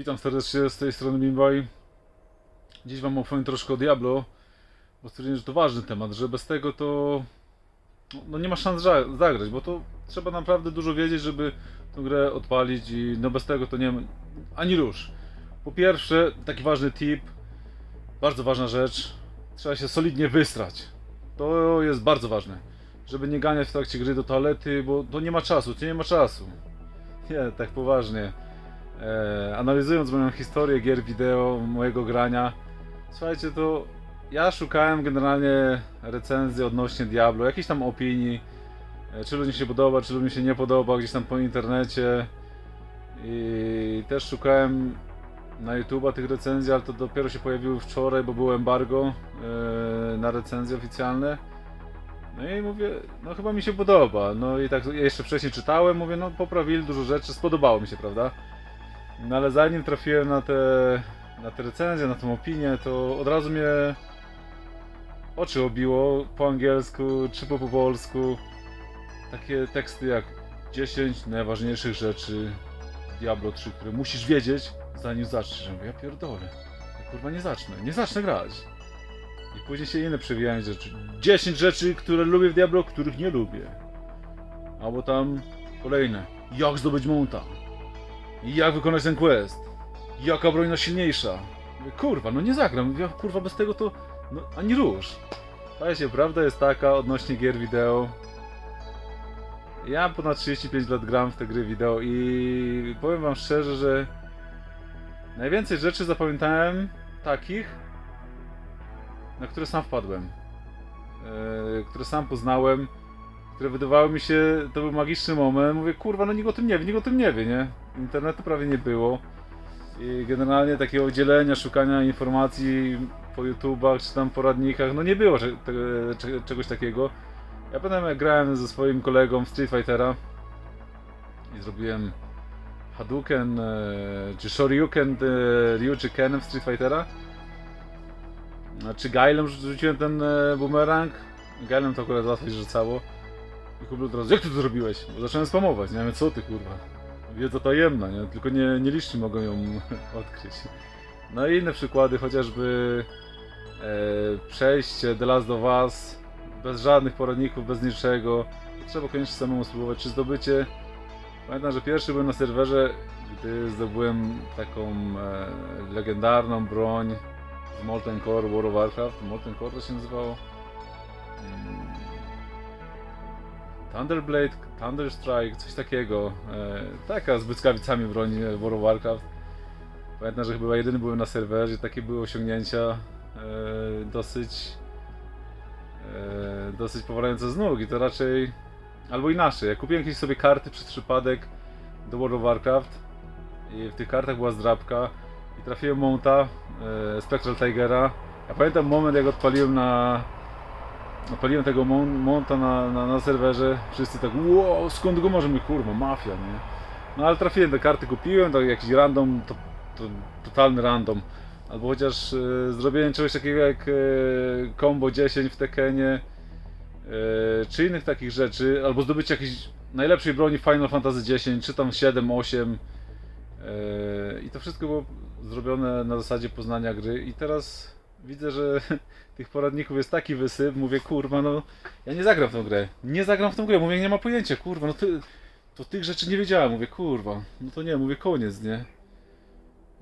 Witam serdecznie z tej strony Mimbaj. Dziś Wam opowiem troszkę o Diablo, bo stwierdziłem, że to ważny temat, że bez tego to no, no nie ma szans zagrać, bo to trzeba naprawdę dużo wiedzieć, żeby tę grę odpalić i no bez tego to nie ma ani rusz. Po pierwsze, taki ważny tip, bardzo ważna rzecz, trzeba się solidnie wystrać. To jest bardzo ważne, żeby nie ganiać w trakcie gry do toalety, bo to nie ma czasu, to nie ma czasu. Nie, tak poważnie. E, analizując moją historię gier wideo, mojego grania, słuchajcie, to ja szukałem generalnie recenzji odnośnie Diablo, jakiejś tam opinii, e, czy ludziom się podoba, czy ludziom się nie podoba, gdzieś tam po internecie. I też szukałem na YouTube'a tych recenzji, ale to dopiero się pojawiły wczoraj, bo było embargo e, na recenzje oficjalne. No i mówię, no chyba mi się podoba. No i tak jeszcze wcześniej czytałem, mówię, no poprawili dużo rzeczy, spodobało mi się, prawda? No ale zanim trafiłem na te, na te recenzje, na tą opinię, to od razu mnie oczy obiło po angielsku czy po, po polsku. Takie teksty jak 10 najważniejszych rzeczy Diablo 3, które musisz wiedzieć, zanim zaczniesz. Ja mówię, ja pierdolę. Ja kurwa nie zacznę, nie zacznę grać. I później się inne przewijają rzeczy. 10 rzeczy, które lubię w Diablo, których nie lubię. Albo tam kolejne. Jak zdobyć monta? Jak wykonać ten quest? Jaka broń silniejsza? Mówię, kurwa, no nie zagram. Ja, kurwa, bez tego to no, ani rusz. Słuchajcie, prawda jest taka odnośnie gier wideo. Ja ponad 35 lat gram w te gry wideo i powiem wam szczerze, że najwięcej rzeczy zapamiętałem takich, na które sam wpadłem. Yy, które sam poznałem, które wydawały mi się, to był magiczny moment. Mówię, kurwa, no nikt o tym nie wie, nikt o tym nie wie, nie? Internetu prawie nie było. I generalnie takiego dzielenia, szukania informacji po YouTubach czy tam poradnikach, no nie było te- cze- czegoś takiego. Ja pamiętam jak grałem ze swoim kolegą w Street Fightera i zrobiłem Hadouken e, czy Shoryuken e, Ryuji Ken w Street Fightera. Czy Gailem rzuciłem ten e, boomerang? Gailem to akurat łatwo się rzucało. I kupił teraz, jak ty to zrobiłeś? Bo zacząłem spamować, nie wiem co ty kurwa. Wiedza tajemna, nie? Tylko nie, nie liczni mogą ją odkryć. No i inne przykłady, chociażby e, przejście The Last of Us bez żadnych poradników, bez niczego. Trzeba koniecznie samemu spróbować. Czy zdobycie? Pamiętam, że pierwszy byłem na serwerze, gdy zdobyłem taką e, legendarną broń z Molten Core World of Warcraft. Molten Core to się nazywało? Thunderblade, Thunderstrike, coś takiego. E, taka z błyskawicami broń e, World of Warcraft. Pamiętam, że chyba jedyny byłem na serwerze, takie były osiągnięcia e, dosyć dosyć powalające z nóg i to raczej albo inaczej. Ja kupiłem jakieś sobie karty przez przypadek do World of Warcraft i w tych kartach była zdrabka i trafiłem Monta, e, Spectral Tigera. Ja pamiętam moment jak odpaliłem na odpaliłem tego mon, Monta na, na, na serwerze, wszyscy tak wow, skąd go możemy, kurwa, mafia, nie? No ale trafiłem te karty, kupiłem, to jakiś random, to, to totalny random. Albo chociaż e, zrobienie czegoś takiego jak e, combo 10 w Tekenie, e, czy innych takich rzeczy, albo zdobycie jakiejś najlepszej broni Final Fantasy X, czy tam 7, 8. e, I to wszystko było zrobione na zasadzie poznania gry. I teraz widzę, że tych poradników jest taki wysyp. Mówię, kurwa, no ja nie zagram w tą grę. Nie zagram w tą grę. Mówię, nie ma pojęcia, kurwa, no ty, to tych rzeczy nie wiedziałem. Mówię, kurwa, no to nie, mówię, koniec, nie?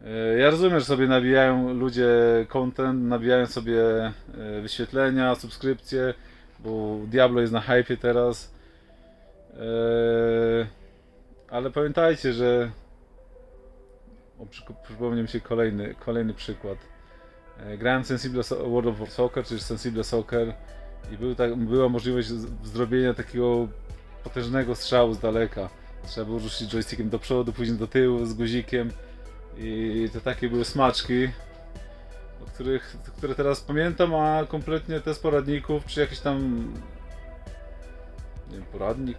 E, Ja rozumiem, że sobie nabijają ludzie content, nabijają sobie e, wyświetlenia, subskrypcje, bo Diablo jest na hypie teraz. E, Ale pamiętajcie, że o, mi się kolejny, kolejny przykład. E, Grałem Sensible So- World of Soccer, czy Sensible Soccer i był tak, była możliwość zrobienia takiego potężnego strzału z daleka. Trzeba było rzucić joystickiem do przodu, później do tyłu z guzikiem. I to takie były smaczki, o których, które teraz pamiętam, a kompletnie te z poradników, czy jakiś tam nie wiem, poradnik.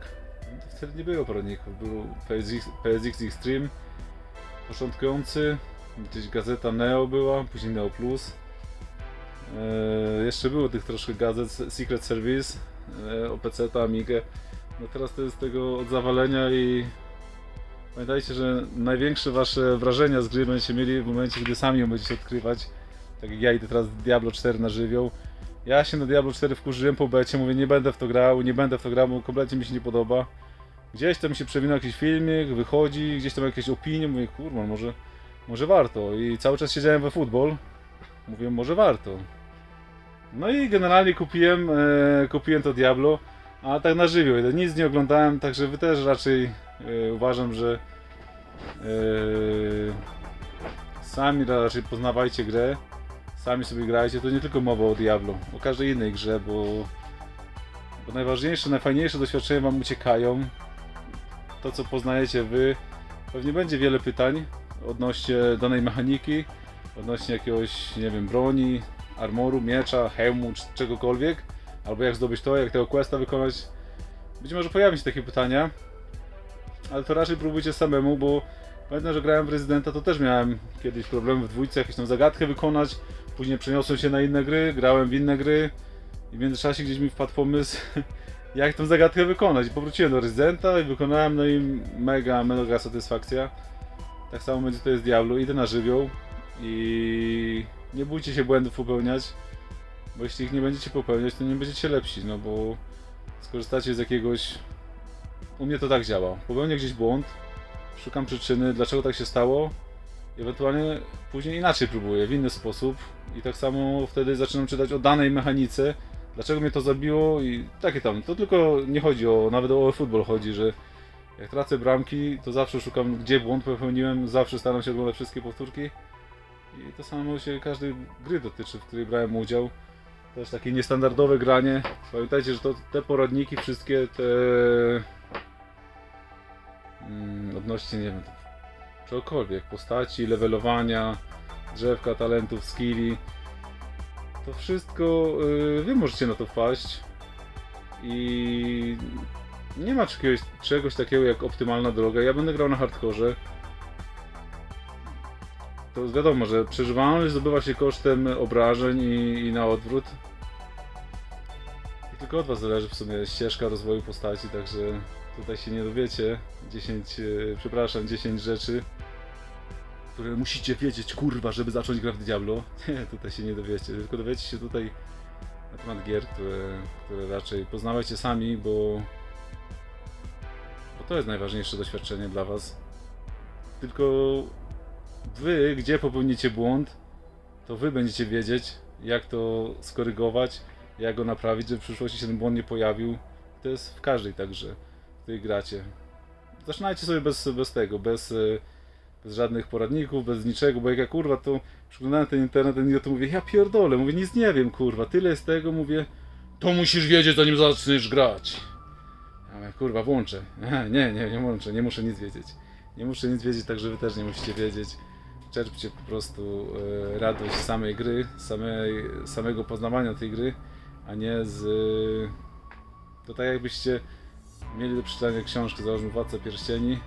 Wtedy nie było poradników, był PSX, PSX Extreme początkujący, gdzieś gazeta Neo była, później Neo Plus. Eee, jeszcze było tych troszkę gazet Secret Service, e, o PC, Amigę. No teraz to jest tego od zawalenia i Pamiętajcie, że największe wasze wrażenia z gry będziecie mieli w momencie, gdy sami ją będziecie odkrywać. Tak jak ja idę teraz Diablo 4 na żywioł. Ja się na Diablo 4 wkurzyłem po becie, mówię nie będę w to grał, nie będę w to grał, bo kompletnie mi się nie podoba. Gdzieś tam się przewinął jakiś filmik, wychodzi, gdzieś tam jakieś opinie, mówię kurwa, może, może warto. I cały czas siedziałem we futbol, mówię może warto. No i generalnie kupiłem, e, kupiłem to Diablo, a tak na żywioł, nic nie oglądałem, także wy też raczej e, uważam, że e, sami raczej poznawajcie grę, sami sobie grajcie, to nie tylko mowa o Diablo, o każdej innej grze, bo, bo najważniejsze, najfajniejsze doświadczenia wam uciekają, to co poznajecie wy, pewnie będzie wiele pytań odnośnie danej mechaniki, odnośnie jakiegoś, nie wiem, broni, armoru, miecza, hełmu, czy czegokolwiek, albo jak zdobyć to, jak tego questa wykonać. Być może pojawią się takie pytania, ale to raczej próbujcie samemu, bo pamiętam, że grałem w Rezydenta, to też miałem kiedyś problemy w dwójce, jakąś tam zagadkę wykonać, później przeniosłem się na inne gry, grałem w inne gry i w międzyczasie gdzieś mi wpadł pomysł, jak tą zagadkę wykonać. I powróciłem do Rezydenta i wykonałem, no i mega, mega satysfakcja. Tak samo będzie to jest Diablo, idę na żywioł i nie bójcie się błędów popełniać, bo jeśli ich nie będziecie popełniać, to nie będziecie lepsi, no bo skorzystacie z jakiegoś... U mnie to tak działa. Popełnię gdzieś błąd, szukam przyczyny, dlaczego tak się stało, ewentualnie później inaczej próbuję, w inny sposób i tak samo wtedy zaczynam czytać o danej mechanice, dlaczego mnie to zabiło i takie tam. To tylko nie chodzi o, nawet o futbol chodzi, że jak tracę bramki, to zawsze szukam, gdzie błąd popełniłem, zawsze staram się oglądać wszystkie powtórki. I to samo się każdej gry dotyczy, w której brałem udział. Też takie niestandardowe granie. Pamiętajcie, że to, te poradniki, wszystkie te mm, odnośnie, nie wiem, czegokolwiek, postaci, levelowania, drzewka, talentów, skilli. To wszystko, yy, wy możecie na to wpaść i nie ma czegoś, czegoś takiego jak optymalna droga. Ja będę grał na hardkorze. To wiadomo, że przeżywalność zdobywa się kosztem obrażeń i, i na odwrót. I tylko od was zależy w sumie ścieżka rozwoju postaci, także tutaj się nie dowiecie. 10, e, przepraszam, 10 rzeczy, które musicie wiedzieć, kurwa, żeby zacząć grać w Diablo. Nie, tutaj się nie dowiecie, tylko dowiecie się tutaj na temat gier, które, które raczej poznawajcie sami, bo to jest najważniejsze doświadczenie dla was. Tylko wy, gdzie popełnicie błąd, to wy będziecie wiedzieć, jak to skorygować, jak go naprawić, żeby w przyszłości się ten błąd nie pojawił. To jest w każdej tak grze, w której gracie. Zaczynajcie sobie bez, bez tego, bez, e, bez żadnych poradników, bez niczego, bo jak ja kurwa to przeglądałem ten internet, ten idiot, to mówię, ja pierdolę, mówię, nic nie wiem, kurwa, tyle jest tego, mówię, to musisz wiedzieć, zanim zaczniesz grać. Mówię, kurwa, włączę. Nie, nie, nie włączę, nie muszę nic wiedzieć. Nie muszę nic wiedzieć, także wy też nie musicie wiedzieć. Czerpcie po prostu e, radość samej gry, samej, samego poznawania tej gry, a nie z... To tak jakbyście mieli do przeczytania książkę, załóżmy Władca Pierścieni,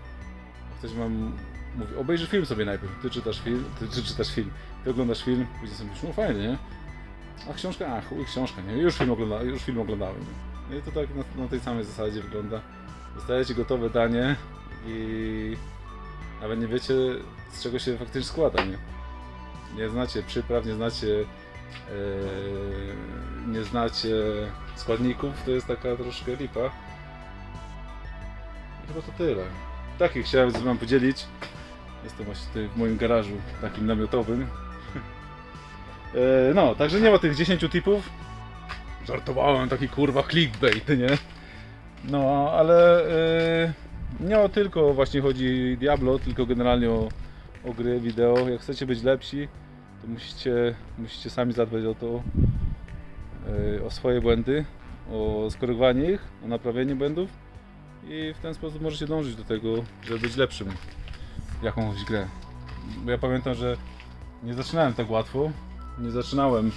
a ktoś wam mówi, obejrzyj film sobie najpierw, ty czytasz film, ty, ty czytasz film, ty oglądasz film, później sobie myślisz, no fajnie, nie? A książka, a chuj, książka, nie? Już film, ogląda, już film oglądałem. No i to tak na, na tej samej zasadzie wygląda. Dostajecie gotowe danie i nawet nie wiecie z czego się faktycznie składa, nie? Nie znacie przypraw, nie znacie e, nie znacie składników, to jest taka troszkę lipa. I chyba to tyle. Takie chciałem z wami podzielić. Jestem właśnie tutaj w moim garażu takim namiotowym. E, no, także nie ma tych 10 tipów. Żartowałem, taki kurwa clickbait, nie? No, ale e, nie o tylko właśnie chodzi Diablo, tylko generalnie o, o gry wideo. Jak chcecie być lepsi, to musicie, musicie sami zadbać o to, e, o swoje błędy, o skorygowanie ich, o naprawienie błędów i w ten sposób możecie dążyć do tego, żeby być lepszym w jakąś grę. Bo ja pamiętam, że nie zaczynałem tak łatwo, nie zaczynałem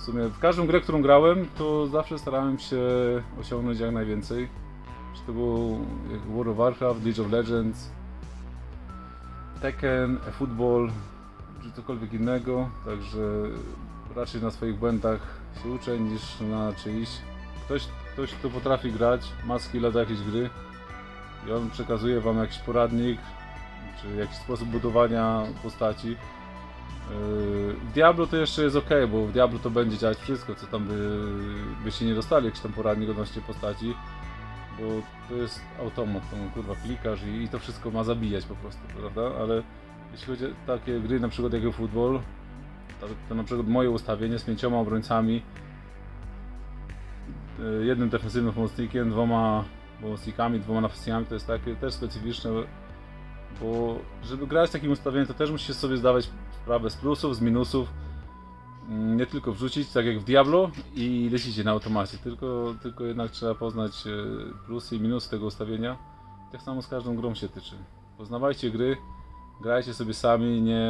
w sumie w każdą grę, którą grałem, to zawsze starałem się osiągnąć jak najwięcej. Czy to był World of Warcraft, League of Legends, Tekken, eFootball, czy cokolwiek innego, także raczej na swoich błędach się uczę niż na czyichś. Ktoś, ktoś kto potrafi grać, ma skilla do jakiejś gry i on przekazuje wam jakiś poradnik, czy jakiś sposób budowania postaci. W Diablo to jeszcze jest ok, bo w Diablo to będzie działać wszystko, co tam by, byście nie dostali, jakiś tam poradnik odnośnie postaci, bo to jest automat, tam kurwa klikasz i, i to wszystko ma zabijać po prostu, prawda? Ale jeśli chodzi o takie gry na przykład jak futbol, to, to na przykład moje ustawienie z pięcioma obrońcami, yy, jednym defensywnym pomocnikiem, dwoma pomocnikami, dwoma napastnikami, to jest takie też specyficzne, bo żeby grać takim ustawieniem, to też musicie sobie zdawać sprawę z plusów, z minusów. Mm, Nie tylko wrzucić, tak jak w Diablo i lecicie na automacie, tylko, tylko jednak trzeba poznać e, plusy i minusy tego ustawienia. Tak samo z każdą grą się tyczy. Poznawajcie gry, grajcie sobie sami, nie,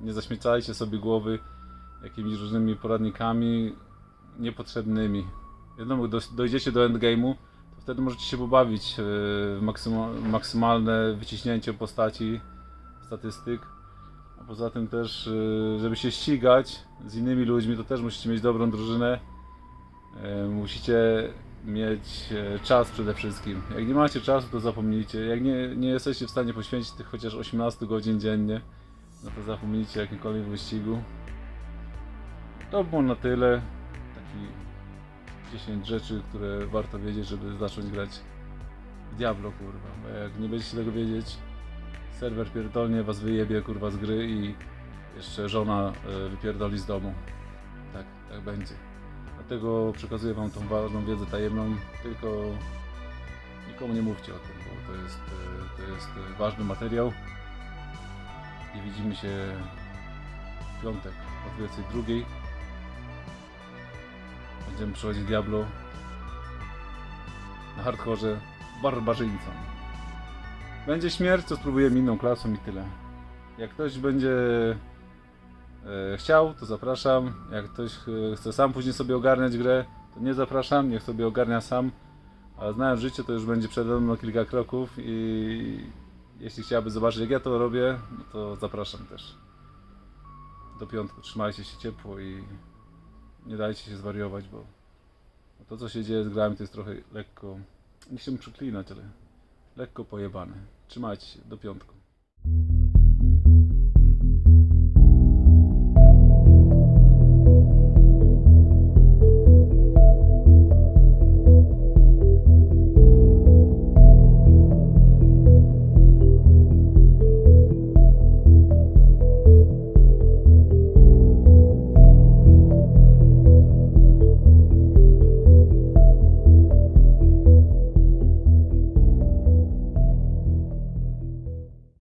nie zaśmiecajcie sobie głowy jakimiś różnymi poradnikami niepotrzebnymi. Wiadomo, do, dojdziecie do endgame'u, wtedy możecie się pobawić e, w maksyma, maksymalne wyciśnięcie postaci, statystyk. A poza tym też, y, żeby się ścigać z innymi ludźmi, to też musicie mieć dobrą drużynę. E, Musicie mieć e, czas przede wszystkim. Jak nie macie czasu, to zapomnijcie. Jak nie, nie jesteście w stanie poświęcić tych chociaż 18 godzin dziennie, no to zapomnijcie jakimkolwiek wyścigu. To było na tyle. Taki 10 rzeczy, które warto wiedzieć, żeby zacząć grać w Diablo, kurwa. Bo jak nie będziecie tego wiedzieć, serwer pierdolnie was wyjebie kurwa z gry i jeszcze żona e, wypierdoli z domu. Tak, tak będzie. Dlatego przekazuję wam tą ważną wiedzę tajemną, tylko nikomu nie mówcie o tym, bo to jest, e, to jest e, ważny materiał. I widzimy się w piątek o 22. Będziemy przechodzić Diablo na hardkorze barbarzyńcą. Będzie śmierć, to spróbujemy inną klasą i tyle. Jak ktoś będzie e, chciał, to zapraszam. Jak ktoś e, chce sam później sobie ogarniać grę, to nie zapraszam, niech sobie ogarnia sam. A znając życie, to już będzie przede mną kilka kroków i jeśli chciałaby zobaczyć jak ja to robię, no to zapraszam też. Do piątku trzymajcie się ciepło i nie dajcie się zwariować, bo to co się dzieje z grami to jest trochę lekko, nie chciałbym przeklinać, ale lekko pojebane. Trzymajcie się, do piątku.